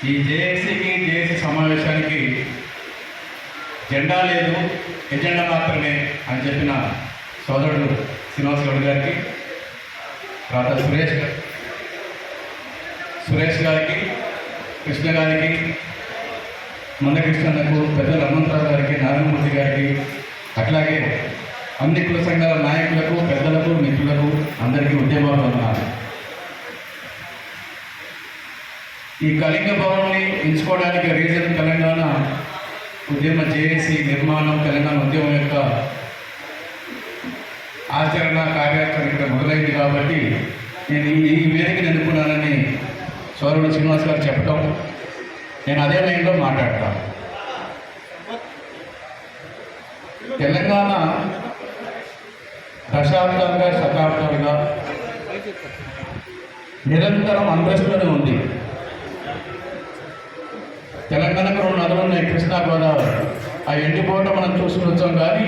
ఈ జేఏసీకి జేఏసీ సమావేశానికి జెండా లేదు ఎజెండా మాత్రమే అని చెప్పిన సోదరుడు శ్రీనివాస్ గౌడ్ గారికి తర్వాత సురేష్ సురేష్ గారికి కృష్ణ గారికి మందకృష్ణకు పెద్దల హనుమంతరావు గారికి నారాయణమూర్తి గారికి అట్లాగే అన్ని కుల సంఘాల నాయకులకు పెద్దలకు మిత్రులకు అందరికీ ఉద్యమాలు ఉన్నారు ఈ కళింగ భవన్ని ఎంచుకోవడానికి రీజన్ తెలంగాణ ఉద్యమ జేఏసీ నిర్మాణం తెలంగాణ ఉద్యమం యొక్క ఆచరణ కార్యాచరణ ఇక్కడ మొదలైంది కాబట్టి నేను ఈ ఈ వేదికను ఎన్నుకున్నానని సోదరుడు శ్రీనివాస్ గారు చెప్పడం నేను అదే లైన్లో మాట్లాడతాను తెలంగాణ దశాబ్దాలుగా శతాబ్దాలుగా నిరంతరం అంగ్రెస్ట్లోనే ఉంది. తెలంగాణకు రెండు నదులు ఉన్నాయి కృష్ణా గోదావరి. ఆ ఎండిపోవటం మనం చూసుకుని వచ్చాం కానీ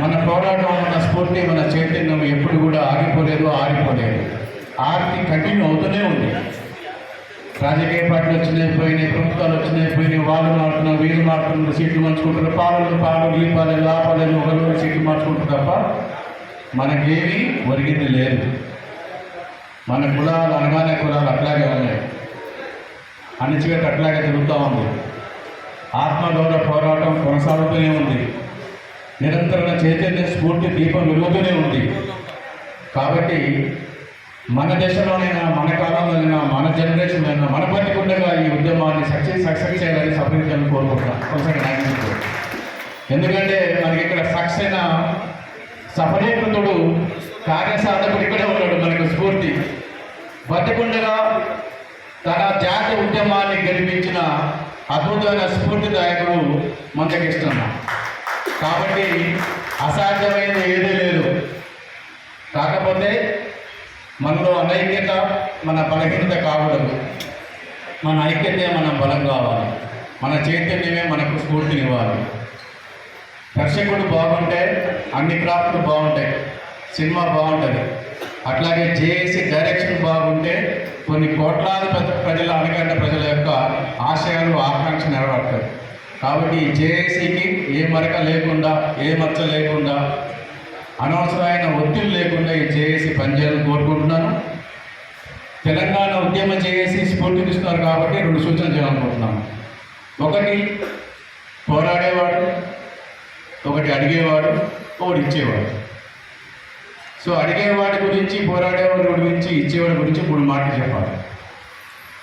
మన పోరాటం మన స్ఫూర్తి మన చైతన్యం ఎప్పుడు కూడా ఆగిపోలేదు ఆగిపోలేదు ఆర్తి కంటిన్యూ అవుతూనే ఉంది. రాజకీయ పార్టీలు వచ్చినాయి పోయినాయి ప్రభుత్వాలు వచ్చినాయి పోయినాయి వాళ్ళు మారుతున్నారు వీళ్ళు మారుతున్నారు సీట్లు మార్చుకుంటారు పాలలు పాలు ఈ పాలలు ఆ పాలలు ఒకరు సీట్లు మార్చుకుంటారు తప్ప మనకేమీ ఒరిగింది లేదు. మన కులాలు అనగానే కులాలు అట్లాగే ఉన్నాయి. అణిచివేత అట్లాగే జరుగుతూ ఉంది. ఆత్మగౌరవ పోరాటం కొనసాగుతూనే ఉంది. నిరంతరం చైతన్య స్ఫూర్తి దీపం వెలుగుతూనే ఉంది. కాబట్టి మన దేశంలోనైనా మన కాలంలోనైనా మన జనరేషన్ అయినా మన బతికుండగా ఈ ఉద్యమాన్ని సక్సెస్ సక్సెస్ చేయాలని సఫలీకరణ కోరుకుంటున్నాను కొనసాగి ఎందుకంటే మనకి ఇక్కడ సక్సెస్ అయిన సఫలీకృతుడు కార్యసాధకుడు ఇక్కడే ఉన్నాడు మనకు స్ఫూర్తి. బతికుండగా తన జాతి ఉద్యమాన్ని గెలిపించిన అద్భుతమైన స్ఫూర్తిదాయకుడు మందకృష్ణన్న కాబట్టి అసాధ్యమైనది ఏదీ లేదు. కాకపోతే మనలో అనైక్యత మన బలహీనత కాకూడదు. మన ఐక్యతే మన బలం కావాలి. మన చైతన్యమే మనకు స్ఫూర్తినివ్వాలి. దర్శకుడు బాగుంటే అన్ని క్రాఫ్ట్లు బాగుంటాయి. సినిమా బాగుంటుంది. అట్లాగే జేఏసీ డైరెక్షన్ బాగుంటే కొన్ని కోట్లాది ప్రజల అనగంట ప్రజల యొక్క ఆశయాలు ఆకాంక్ష నెరవేరుతాయి. కాబట్టి జేఏసీకి ఏ మరక లేకుండా ఏ మచ్చ లేకుండా అనవసరమైన ఒత్తిడి లేకుండా ఈ జేఏసీ పనిచేయాలని కోరుకుంటున్నాను. తెలంగాణ ఉద్యమ జేఏసీ స్ఫూర్తినిస్తున్నారు కాబట్టి రెండు సూచనలు చేయాలనుకుంటున్నాను. ఒకటి పోరాడేవాడు. ఒకటి అడిగేవాడు. ఒకటి ఇచ్చేవాడు. సో అడిగేవాడి గురించి పోరాడేవాడి గురించి ఇచ్చేవాడి గురించి మూడు మాటలు చెప్పాలి.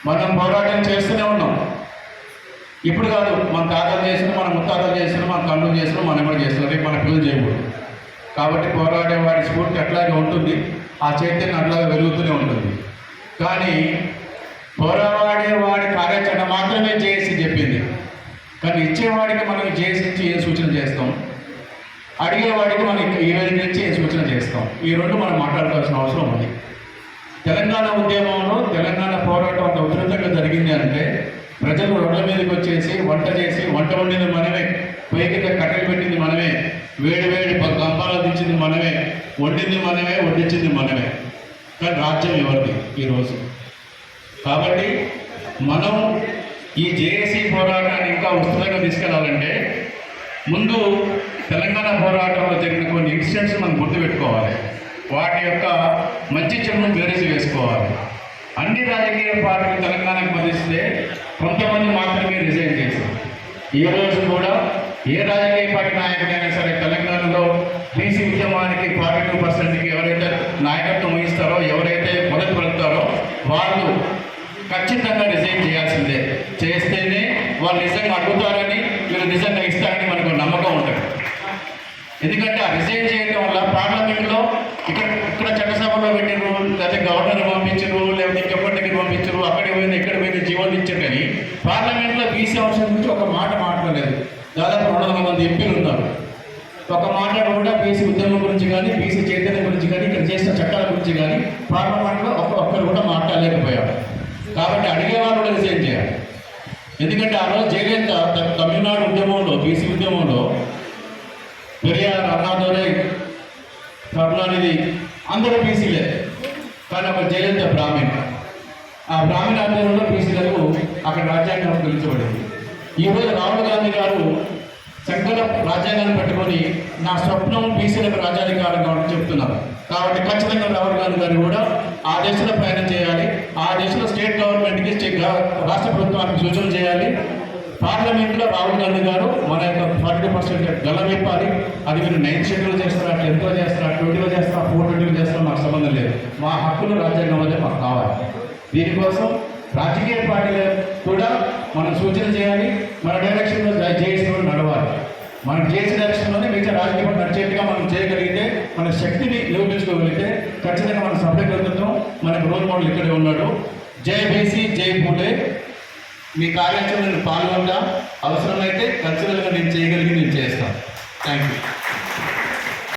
మనం పోరాటం చేస్తూనే ఉన్నాం. ఇప్పుడు కాదు మన తాతలు చేసిన మన ముత్తాతలు చేసిన మన కళ్ళు చేసిన మనం కూడా చేస్తున్నాం రేపు మన పిల్లలు చేయకూడదు. కాబట్టి పోరాడేవాడి స్ఫూర్తి అట్లాగే ఉంటుంది. ఆ చైతన్యం అట్లాగే వెలుగుతూనే ఉంటుంది. కానీ పోరాడేవాడి కార్యాచరణ మాత్రమే చేసి చెప్పింది. కానీ ఇచ్చేవాడికి మనం చేసి ఇచ్చి ఏ సూచన చేస్తాం? అడిగేవాడికి మనం ఈ రోజు నుంచి సూచన చేస్తాం? ఈ రెండు మనం మాట్లాడుకోవాల్సిన అవసరం ఉంది. తెలంగాణ ఉద్యమంలో తెలంగాణ పోరాటం అంత ఉధృతంగా జరిగింది అంటే ప్రజలు రోడ్ల మీదకి వచ్చేసి వంట చేసి వంట వండింది మనమే. పొయ్యి కింద కట్టెలు పెట్టింది మనమే. వేడి వేడి ప- గంపాలు దించింది మనమే. వండింది మనమే వడ్డించింది మనమే. కానీ రాజ్యం ఎవరిది ఈరోజు కాబట్టి మనం ఈ జేఏసీ పోరాటాన్ని ఇంకా ఉత్సాహంగా తీసుకెళ్ళాలంటే ముందు తెలంగాణ పోరాటంలో జరిగిన కొన్ని ఇన్సిడెంట్స్ మనం గుర్తుపెట్టుకోవాలి. వాటి యొక్క మంచి చెడును బేరేసి వేసుకోవాలి. అన్ని రాజకీయ పార్టీలు తెలంగాణకు మదిస్తే కొంతమంది మాత్రమే రిజైన్ చేశారు. ఈ రోజు కూడా ఏ రాజకీయ పార్టీ నాయకుడైనా సరే తెలంగాణలో బీసీ ఉద్యమానికి ఫార్టీ టూ పర్సెంట్కి ఎవరైతే నాయకత్వం వహిస్తారో ఎవరైతే మొదటి పెడతారో వాళ్ళు ఖచ్చితంగా రిజైన్ చేయాల్సిందే. చేస్తేనే వాళ్ళు నిజంగా అడుగుతారని వీళ్ళు నిజంగా ఇస్తారని మనకు నమ్మకం ఉంటుంది. ఎందుకంటే ఆ రిజైన్ చేయడం వల్ల పార్లమెంట్లో ఇక్కడ ఇక్కడ చట్టసభలో పెట్టిరు లేకపోతే గవర్నర్ పంపించరు లేకపోతే ఇంకెప్పటి దగ్గర పంపించరు అక్కడికి పోయినా ఇక్కడ పోయిన జీవోలు ఇచ్చారు కానీ పార్లమెంట్లో బీసీ అంశం గురించి ఒక మాట మాట్లాడలేదు. దాదాపు రెండు వందల మంది ఎంపీలు ఉన్నారు. ఒక మాట కూడా బీసీ ఉద్యమం గురించి కానీ బీసీ చైతన్యం గురించి కానీ ఇక్కడ చేసిన చట్టాల గురించి కానీ పార్లమెంట్లో ఒక్క ఒక్కరు కూడా మాట్లాడలేకపోయారు. కాబట్టి అడిగేవారు కూడా రిజైన్ చేయాలి. ఎందుకంటే ఆ రోజు జయలలిత తమిళనాడు ఉద్యమంలో బీసీ ఉద్యమంలో పెరియార్ అన్నాతోనే కరుణానిధి అందరూ బీసీలే కానీ ఒక జయంత బ్రాహ్మణ. ఆ బ్రాహ్మణ ఆధ్వర్యంలో బీసీలకు అక్కడ రాజ్యాంగం పిలిచబడింది. ఈరోజు రాహుల్ గాంధీ గారు సంకల రాజ్యాంగాన్ని పట్టుకొని నా స్వప్నం బీసీలకు రాజ్యాధికారం కావాలని చెప్తున్నారు. కాబట్టి ఖచ్చితంగా రాహుల్ గాంధీ గారు కూడా ఆ దేశంలో ప్రయాణం చేయాలి. ఆ దేశంలో స్టేట్ గవర్నమెంట్కి రాష్ట్ర ప్రభుత్వానికి సూచన చేయాలి. పార్లమెంట్లో రాహుల్ గాంధీ గారు మన యొక్క ఫార్టీ పర్సెంట్ గలవిప్పాలి అది మీరు నైన్త్ షెడ్యూల్ చేస్తారా టెన్త్లో చేస్తారా ట్వంటీలో చేస్తారా ఫోర్ ట్వంటీలో చేస్తారా మాకు సంబంధం లేదు. మా హక్కులు రాజ్యాంగం వల్లే మాకు కావాలి. దీనికోసం రాజకీయ పార్టీలు కూడా మనం సూచన చేయాలి. మన డైరెక్షన్లో జేఏసీలో నడవాలి. మనం జేసీ డైరెక్షన్లోనే మిగతా రాజకీయ పార్టీ నడిచేట్టుగా మనం చేయగలిగితే మన శక్తిని నిరూపించుకోగలిగితే ఖచ్చితంగా మన సభ్యగలుగుతాం మనకు రోల్ మోడల్ ఇక్కడే ఉన్నాడు. జై బీసీ జై పూటే మీ కార్యాచరణను నేను పాల్గొంటా. అవసరమైతే కల్చరల్గా నేను చేయగలిగి నేను చేస్తాను థ్యాంక్ యూ